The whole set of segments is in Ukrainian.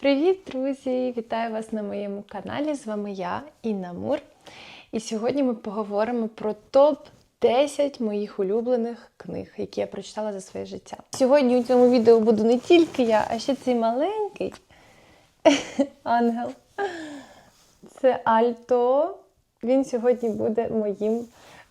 Привіт, друзі! Вітаю вас на моєму каналі. З вами я, Інна Мур. І сьогодні ми поговоримо про топ-10 моїх улюблених книг, які я прочитала за своє життя. Сьогодні у цьому відео буду не тільки я, а ще цей маленький ангел. Це Альто. Він сьогодні буде моїм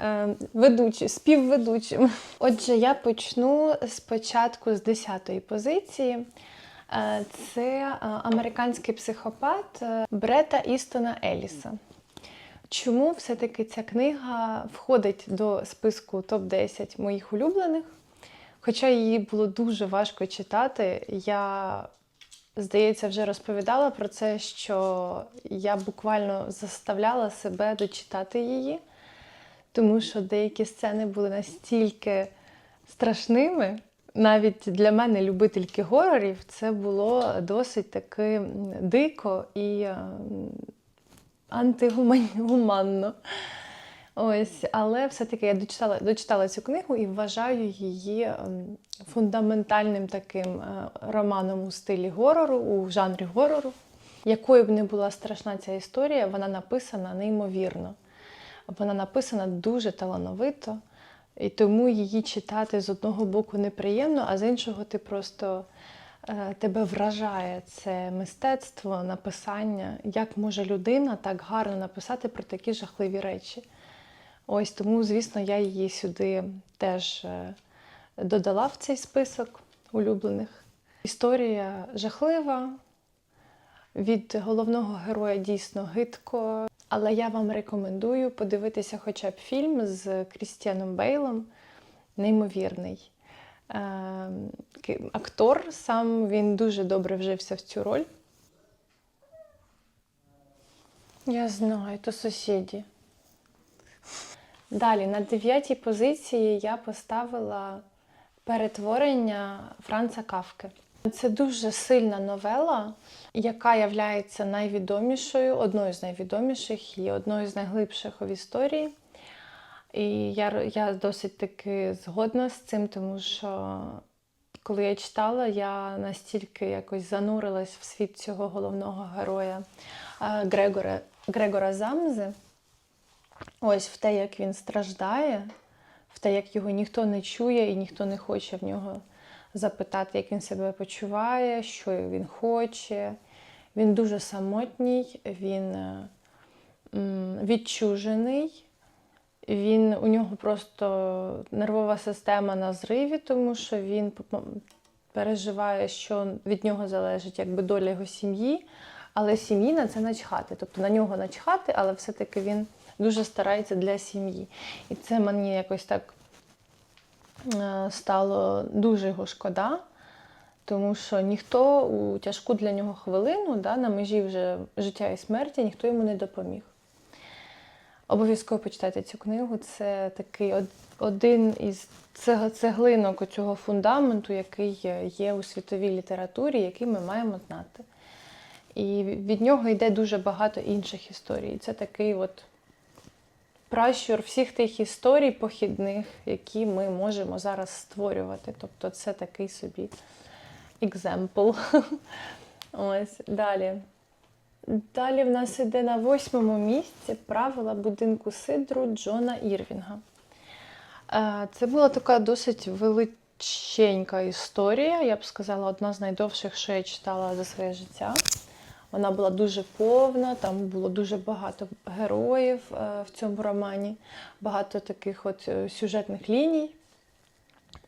е, ведучим, співведучим. Отже, я почну спочатку з 10-ї позиції. Е, Це е, американський психопат е, Брета Істона Еліса. Чому все-таки ця книга входить до списку топ-10 моїх улюблених? Хоча її було дуже важко читати, я, здається, вже розповідала про це, що я буквально заставляла себе дочитати її, тому що деякі сцени були настільки страшними. Навіть для мене, любительки горорів, це було досить таки дико і е, антигуманно. Ось, але все-таки я дочитала, дочитала цю книгу і вважаю її ем, фундаментальним таким е, романом у стилі горору, у жанрі горору. Якою б не була страшна ця історія, вона написана неймовірно. Вона написана дуже талановито, і тому її читати з одного боку неприємно, а з іншого ти просто е, тебе вражає це мистецтво, написання, як може людина так гарно написати про такі жахливі речі. Ось тому, звісно, я її сюди теж е, додала в цей список улюблених. Історія жахлива. Від головного героя дійсно гидко, але я вам рекомендую подивитися хоча б фільм з Крістіаном Бейлом. Неймовірний. Е, актор сам він дуже добре вжився в цю роль. Я знаю, то сусіді. Далі, на дев'ятій позиції я поставила перетворення Франца Кавки. Це дуже сильна новела, яка є найвідомішою, одною з найвідоміших і одною з найглибших в історії. І я, я досить таки згодна з цим, тому що коли я читала, я настільки якось занурилась в світ цього головного героя е, Грегора, Грегора Замзи. Ось в те, як він страждає, в те, як його ніхто не чує і ніхто не хоче в нього запитати, як він себе почуває, що він хоче. Він дуже самотній, він е, відчужений. Він, у нього просто нервова система на зриві, тому що він переживає, що від нього залежить якби доля його сім'ї, але сім'ї на це начхати. Тобто на нього начхати, але все-таки він дуже старається для сім'ї. І це мені якось так стало дуже його шкода, тому що ніхто у тяжку для нього хвилину, да, на межі вже життя і смерті, ніхто йому не допоміг. Обов'язково почитайте цю книгу. Це такий один із цег- цеглинок цього фундаменту, який є у світовій літературі, який ми маємо знати. І від нього йде дуже багато інших історій. Це такий от пращур всіх тих історій похідних, які ми можемо зараз створювати. Тобто це такий собі екземпл. Ось далі. Далі в нас іде на восьмому місці правила будинку Сидру Джона Ірвінга. Е, Це була така досить величенька історія, я б сказала, одна з найдовших, що я читала за своє життя. Вона була дуже повна, там було дуже багато героїв е, в цьому романі, багато таких от е, сюжетних ліній.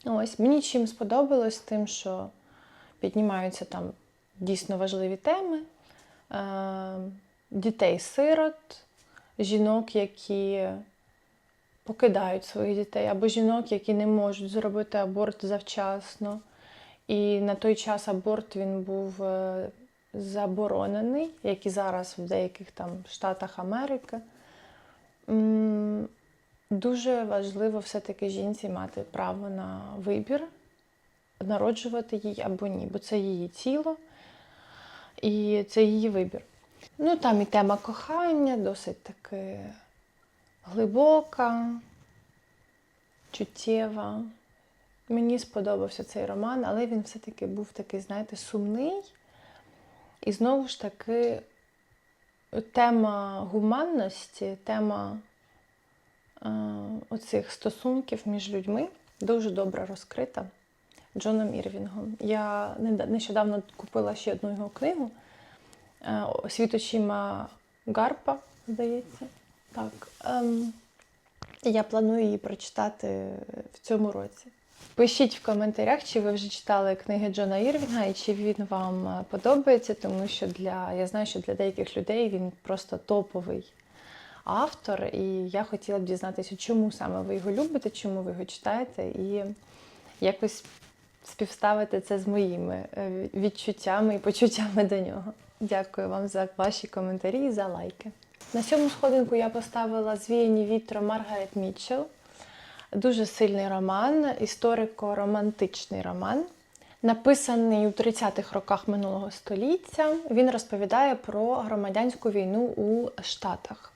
Ось мені чим сподобалось, тим, що піднімаються там дійсно важливі теми е, дітей-сирот, жінок, які покидають своїх дітей, або жінок, які не можуть зробити аборт завчасно. І на той час аборт він був заборонений, як і зараз в деяких там штатах Америки. Дуже важливо все-таки жінці мати право на вибір, народжувати їй або ні, бо це її тіло і це її вибір. Ну, там і тема кохання досить таки глибока, чуттєва. Мені сподобався цей роман, але він все-таки був такий, знаєте, сумний. І знову ж таки, тема гуманності, тема е, оцих стосунків між людьми дуже добре розкрита Джоном Ірвінгом. Я нещодавно купила ще одну його книгу е, Світ Гарпа, здається. Так. І я планую її прочитати в цьому році. Пишіть в коментарях, чи ви вже читали книги Джона Ірвінга і чи він вам е, подобається, тому що для я знаю, що для деяких людей він просто топовий автор, і я хотіла б дізнатися, чому саме ви його любите, чому ви його читаєте, і якось співставити це з моїми е, відчуттями і почуттями до нього. Дякую вам за ваші коментарі і за лайки. На сьому сходинку я поставила Звіяні вітром Маргарет Мітчелл. Дуже сильний роман, історико-романтичний роман. Написаний у 30-х роках минулого століття. Він розповідає про громадянську війну у Штатах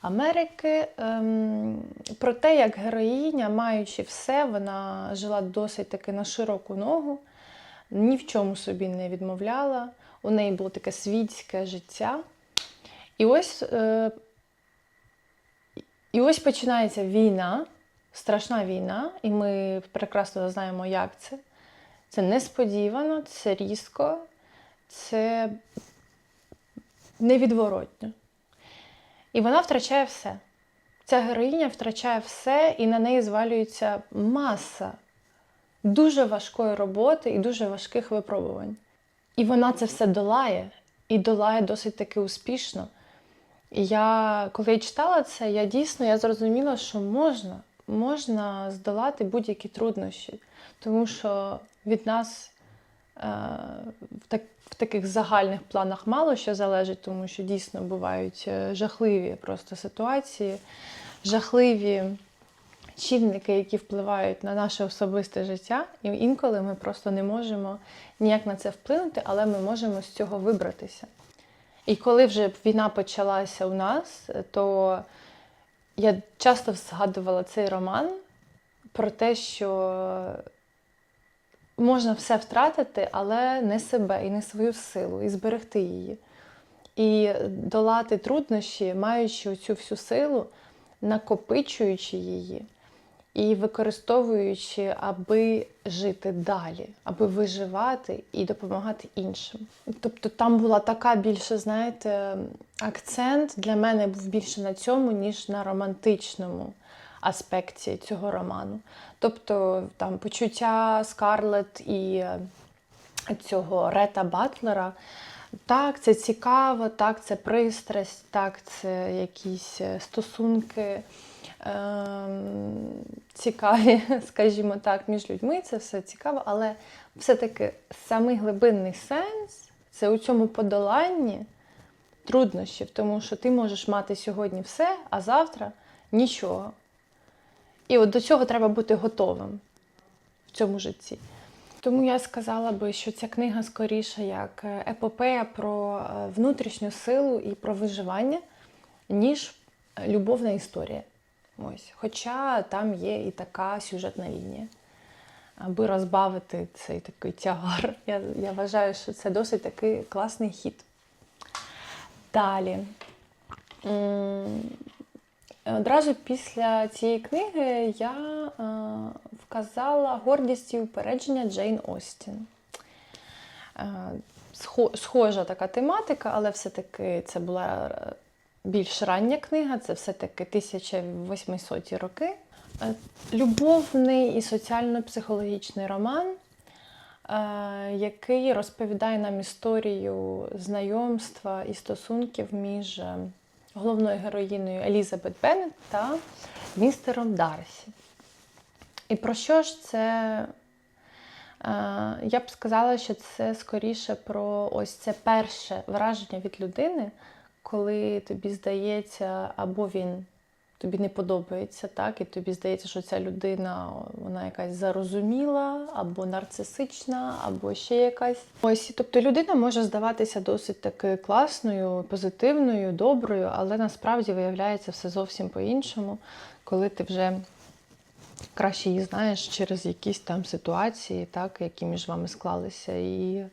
Америки, ем, про те, як героїня, маючи все, вона жила досить таки на широку ногу, ні в чому собі не відмовляла. У неї було таке світське життя. І ось, е, і ось починається війна, страшна війна, і ми прекрасно знаємо, як це. Це несподівано, це різко, це невідворотньо. І вона втрачає все. Ця героїня втрачає все, і на неї звалюється маса дуже важкої роботи і дуже важких випробувань. І вона це все долає, і долає досить таки успішно. І я, коли я читала це, я дійсно я зрозуміла, що можна, можна здолати будь-які труднощі, тому що від нас е, в, так, в таких загальних планах мало що залежить, тому що дійсно бувають е, жахливі просто ситуації, жахливі чинники, які впливають на наше особисте життя, і інколи ми просто не можемо ніяк на це вплинути, але ми можемо з цього вибратися. І коли вже війна почалася у нас, то я часто згадувала цей роман про те, що можна все втратити, але не себе і не свою силу, і зберегти її. І долати труднощі, маючи цю всю силу, накопичуючи її і використовуючи, аби жити далі, аби виживати і допомагати іншим. Тобто там була така більше, знаєте, акцент для мене був більше на цьому, ніж на романтичному аспекті цього роману. Тобто там почуття Скарлет і е, цього Рета Батлера. Так, це цікаво, так, це пристрасть, так, це якісь е, стосунки цікаві, скажімо так, між людьми. Це все цікаво, але все-таки самий глибинний сенс це у цьому подоланні труднощів, тому що ти можеш мати сьогодні все, а завтра нічого. І от до цього треба бути готовим в цьому житті. Тому я сказала би, що ця книга скоріше як епопея про е, внутрішню силу і про виживання, ніж любовна історія. Ось. Хоча там є і така сюжетна лінія. Аби розбавити цей такий тягар. Я, я вважаю, що це досить такий класний хід. Далі. Одразу після цієї книги я е, вказала гордість і упередження Джейн Остін. Е, схожа така тематика, але все-таки це була е, більш рання книга, це все-таки 1800 роки. Е, Любовний і соціально-психологічний роман, е, який розповідає нам історію знайомства і стосунків між е, головною героїною Елізабет Беннет та містером Дарсі. І про що ж це? Я б сказала, що це скоріше про ось це перше враження від людини, коли тобі здається, або він тобі не подобається, так, і тобі здається, що ця людина вона якась зарозуміла, або нарцисична, або ще якась. Ось, тобто людина може здаватися досить таки класною, позитивною, доброю, але насправді виявляється все зовсім по-іншому, коли ти вже краще її знаєш через якісь там ситуації, так, які між вами склалися. І,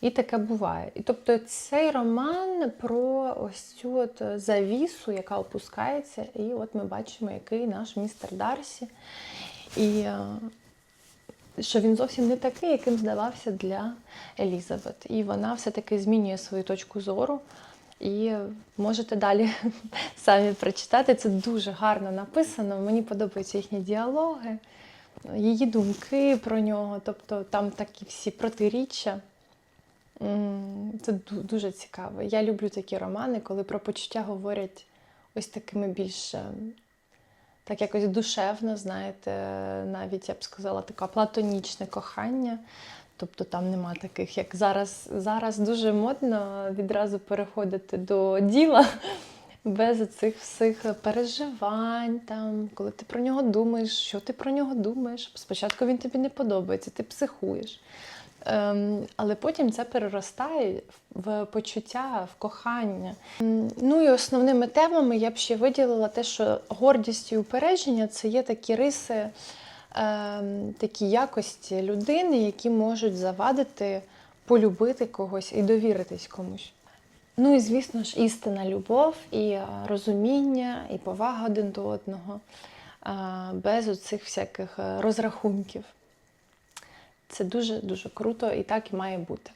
і таке буває. І тобто цей роман про ось цю от завісу, яка опускається, і от ми бачимо, який наш містер Дарсі. І е, що він зовсім не такий, яким здавався для Елізабет. І вона все-таки змінює свою точку зору. І можете далі самі прочитати. Це дуже гарно написано. Мені подобаються їхні діалоги, її думки про нього. Тобто там такі всі протиріччя. Це дуже цікаво. Я люблю такі романи, коли про почуття говорять ось такими більш е, так якось душевно, знаєте, навіть я б сказала, таке платонічне кохання. Тобто там нема таких, як зараз. Зараз дуже модно відразу переходити до діла без цих всіх переживань, там, коли ти про нього думаєш, що ти про нього думаєш. Спочатку він тобі не подобається, ти психуєш. Ем, але потім це переростає в почуття, в кохання. М, Ну і основними темами я б ще виділила те, що гордість і упередження це є такі риси, ем, такі якості людини, які можуть завадити полюбити когось і довіритись комусь. Ну і звісно ж, істинна любов, і е, розуміння, і повага один до одного, е, без оцих всяких е, розрахунків. Це дуже-дуже круто і так і має бути.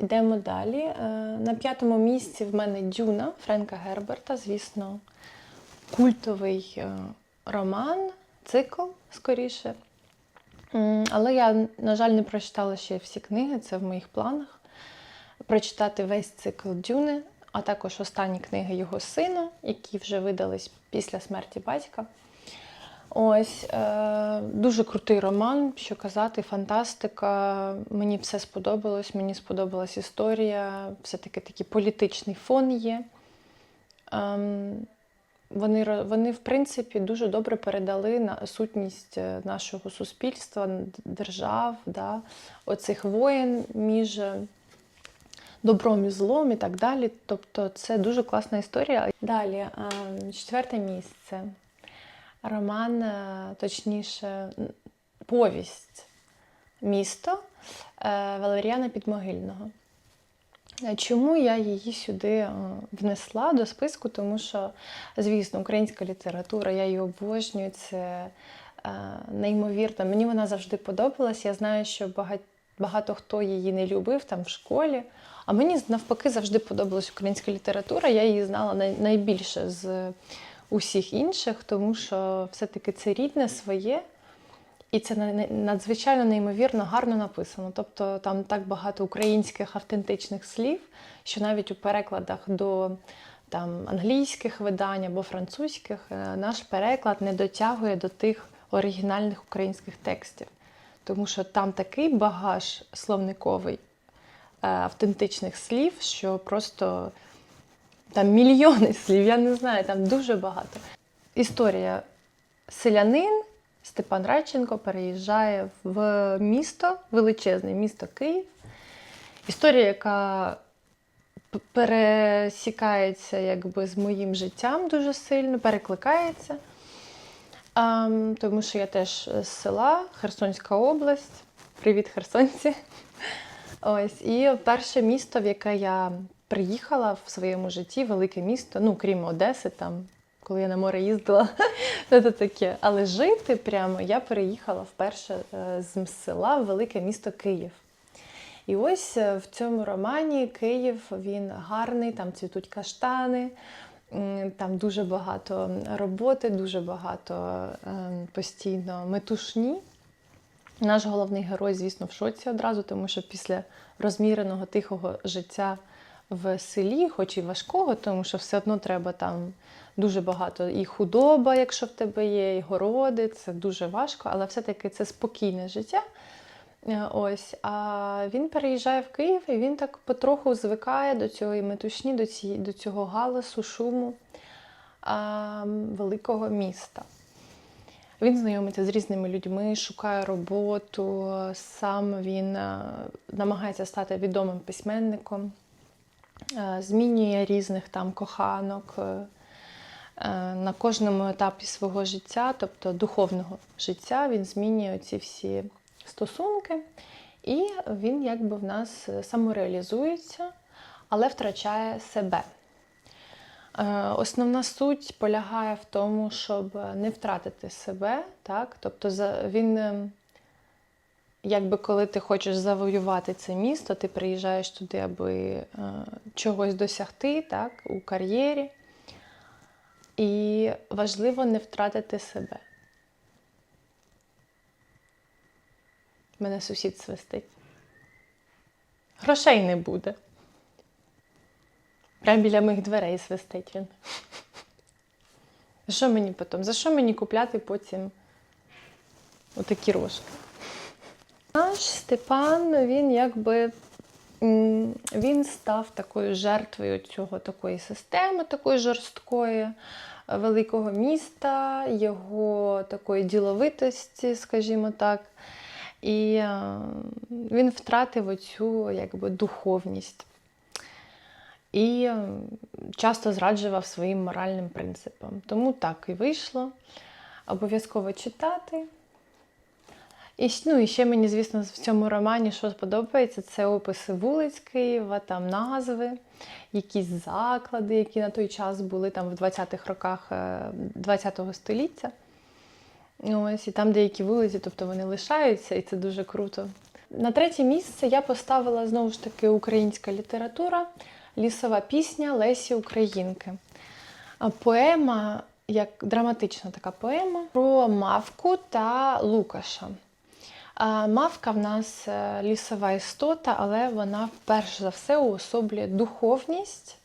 Йдемо далі. На п'ятому місці в мене Дюна Френка Герберта, звісно, культовий роман, цикл скоріше. Але я, на жаль, не прочитала ще всі книги, це в моїх планах. Прочитати весь цикл Дюни, а також останні книги його сина, які вже видались після смерті батька. Ось е, дуже крутий роман, що казати, фантастика. Мені все сподобалось, мені сподобалась історія, все-таки такий політичний фон є. Ем, вони, вони, в принципі, дуже добре передали на сутність е, нашого суспільства, держав, да, оцих воєн між е, добром і злом і так далі. Тобто це дуже класна історія. Далі, ем, четверте місце роман, е, точніше, повість Місто е, Валеріана Підмогильного. Чому я її сюди е, внесла до списку? Тому що, звісно, українська література, я її обожнюю, це е, неймовірно. Мені вона завжди подобалась. Я знаю, що багато, багато хто її не любив там в школі. А мені навпаки завжди подобалась українська література. Я її знала найбільше з усіх інших, тому що все-таки це рідне своє. І це на- надзвичайно неймовірно гарно написано. Тобто там так багато українських автентичних слів, що навіть у перекладах до там, англійських видань або французьких е, наш переклад не дотягує до тих оригінальних українських текстів. Тому що там такий багаж словниковий е, автентичних слів, що просто там мільйони слів, я не знаю, там дуже багато. Історія селянин Степан Радченко переїжджає в місто, величезне місто Київ. Історія, яка пересікається якби, з моїм життям дуже сильно, перекликається. Тому що я теж з села, Херсонська область. Привіт, херсонці! Ось, і перше місто, в яке я приїхала в своєму житті, велике місто, ну крім Одеси, там, коли я на море їздила, це таке. Але жити прямо я переїхала вперше е, з села в велике місто Київ. І ось е, в цьому романі Київ він гарний, там цвітуть каштани, там дуже багато роботи, дуже багато е, постійно метушні. Наш головний герой, звісно, в шоці одразу, тому що після розміреного тихого життя в селі, хоч і важкого, тому що все одно треба там дуже багато і худоба, якщо в тебе є, і городи, це дуже важко, але все-таки це спокійне життя. Е, Ось, а він переїжджає в Київ і він так потроху звикає до цієї метушні, до, ці, до цього галасу, шуму а, великого міста. Він знайомиться з різними людьми, шукає роботу, сам він е, намагається стати відомим письменником, змінює різних там коханок, е, е, на кожному етапі свого життя, тобто духовного життя, він змінює ці всі стосунки, і він якби в нас самореалізується, але втрачає себе. Е, Основна суть полягає в тому, щоб не втратити себе, так? Тобто він, е, якби коли ти хочеш завоювати це місто, ти приїжджаєш туди, аби е, чогось досягти так? у кар'єрі. І важливо не втратити себе. Мене сусід свистить. Грошей не буде. Прямо біля моїх дверей свистить він. Що мені потім? За що мені купляти потім отакі рожки? Наш Степан, він якби він став такою жертвою цього такої системи, такої жорсткої, е, великого міста, його такої діловитості, скажімо так. І е, він втратив оцю якби, духовність і е, часто зраджував своїм моральним принципам. Тому так і вийшло. Обов'язково читати. І, ну, і ще мені, звісно, в цьому романі, що подобається, це описи вулиць Києва, там назви, якісь заклади, які на той час були там в 20-х роках е, 20-го століття. Ось, і там деякі вулиці, тобто вони лишаються, і це дуже круто. На третє місце я поставила знову ж таки українська література, лісова пісня Лесі Українки. Поема, як драматична така поема про мавку та Лукаша. Мавка в нас е, лісова істота, але вона перш за все уособлює духовність,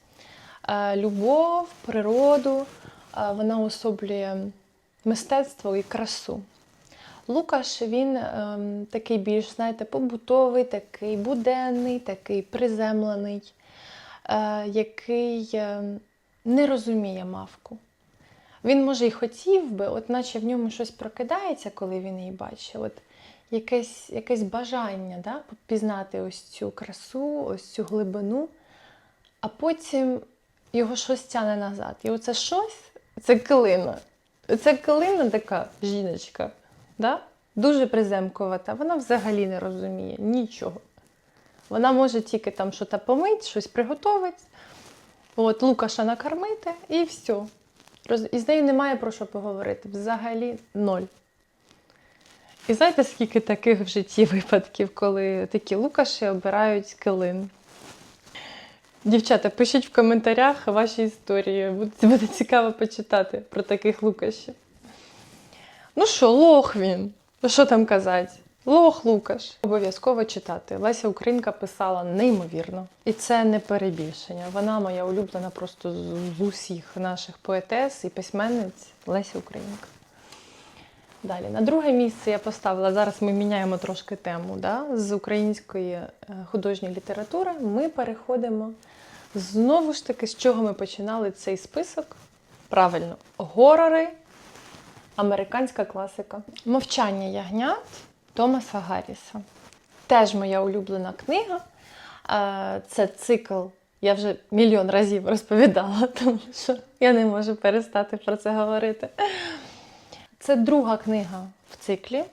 е, любов, природу, е, вона уособлює мистецтво і красу. Лукаш він такий більш, знаєте, побутовий, такий буденний, такий приземлений, який не розуміє мавку. Він, може, і хотів би, от наче в ньому щось прокидається, коли він її бачить. Якесь, якесь бажання да, пізнати ось цю красу, ось цю глибину, а потім його щось тяне назад. І оце щось це килина. Це килина така жіночка, да? дуже приземковата. Вона взагалі не розуміє нічого. Вона може тільки там щось помить, щось приготовить, от, Лукаша накормити і все. І з нею немає про що поговорити. Взагалі ноль. І знаєте, скільки таких в житті випадків, коли такі Лукаші обирають килин? Дівчата, пишіть в коментарях ваші історії. Буде, цікаво почитати про таких Лукашів. Ну що, лох він? Ну Що там казати? Лох Лукаш. Обов'язково читати. Леся Українка писала неймовірно. І це не перебільшення. Вона моя улюблена просто з усіх наших поетес і письменниць Леся Українка. Далі, на друге місце я поставила. Зараз ми міняємо трошки тему. Да? З української е, художньої літератури ми переходимо знову ж таки, з чого ми починали цей список. Правильно, горори, американська класика. Мовчання ягнят Томаса Гарріса. Теж моя улюблена книга. Е, Це цикл. Я вже мільйон разів розповідала, тому що я не можу перестати про це говорити. Це друга книга в циклі.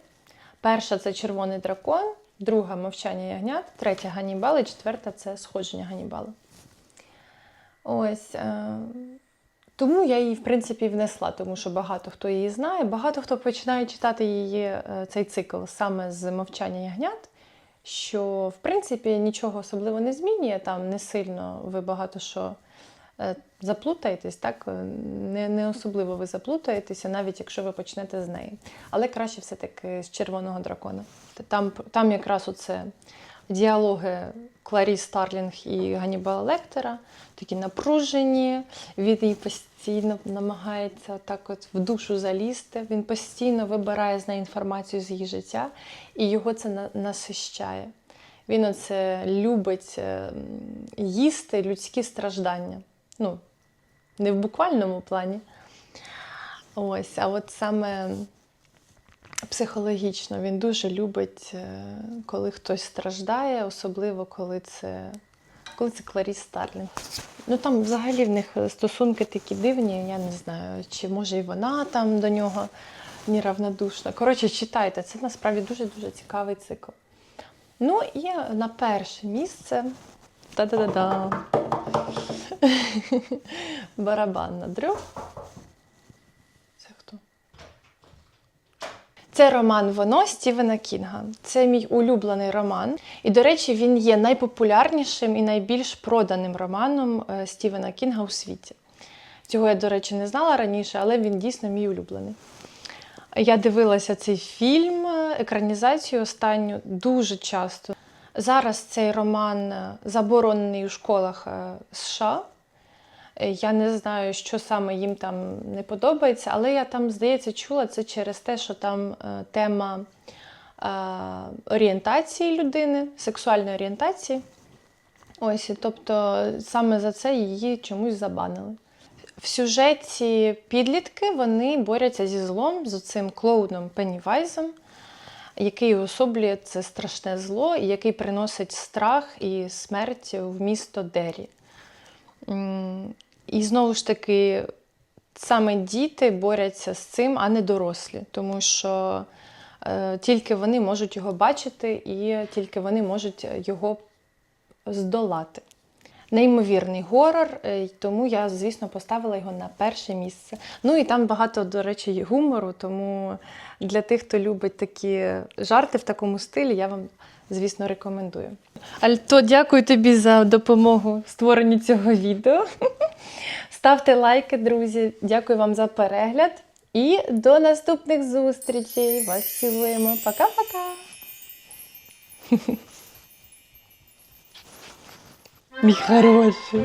Перша це Червоний дракон, друга мовчання ягнят, третя Ганнібал і четверта це сходження Ганнібала. Ось. Е... Тому я її, в принципі, внесла, тому що багато хто її знає. Багато хто починає читати її е, цей цикл саме з мовчання ягнят, що в принципі нічого особливо не змінює, там не сильно ви багато що заплутаєтесь, так? Е, Не, не особливо ви заплутаєтеся, навіть якщо ви почнете з неї. Але краще все-таки з червоного дракона. Там, там якраз оце діалоги Кларі Старлінг і Ганнібала Лектора, такі напружені. Він їй постійно намагається так от в душу залізти. Він постійно вибирає з неї інформацію з її життя, і його це на- насищає. Він оце любить е, їсти людські страждання. Ну, не в буквальному плані. Ось, а от саме психологічно він дуже любить, е, коли хтось страждає, особливо коли це Коли це Кларіс Старлінг. Ну там взагалі в них стосунки такі дивні, я не знаю, чи може і вона там до нього неравнодушна. Коротше, читайте, це насправді дуже-дуже цікавий цикл. Ну і на перше місце. Та-да-да-да. Барабан на дрю. Це хто? Це роман Воно Стівена Кінга. Це мій улюблений роман. І, до речі, він є найпопулярнішим і найбільш проданим романом е, Стівена Кінга у світі. Цього я, до речі, не знала раніше, але він дійсно мій улюблений. Я дивилася цей фільм, е, екранізацію останню дуже часто. Зараз цей роман е, заборонений у школах США. Е, Я не знаю, що саме їм там не подобається, але я там, здається, чула це через те, що там е, тема е, орієнтації людини, сексуальної орієнтації. Ось, і тобто саме за це її чомусь забанили. В сюжеті підлітки вони борються зі злом, з цим клоуном Пеннівайзом, який уособлює це страшне зло, і який приносить страх і смерть в місто Дері. І знову ж таки, саме діти борються з цим, а не дорослі, тому що е, тільки вони можуть його бачити і тільки вони можуть його здолати. Неймовірний горор, е, тому я, звісно, поставила його на перше місце. Ну і там багато, до речі, гумору, тому для тих, хто любить такі жарти в такому стилі, я вам, звісно, рекомендую. Альто, дякую тобі за допомогу в створенні цього відео. Ставте лайки, друзі. Дякую вам за перегляд. І до наступних зустрічей. Вас цілуємо. Пока-пока. Мій хороший.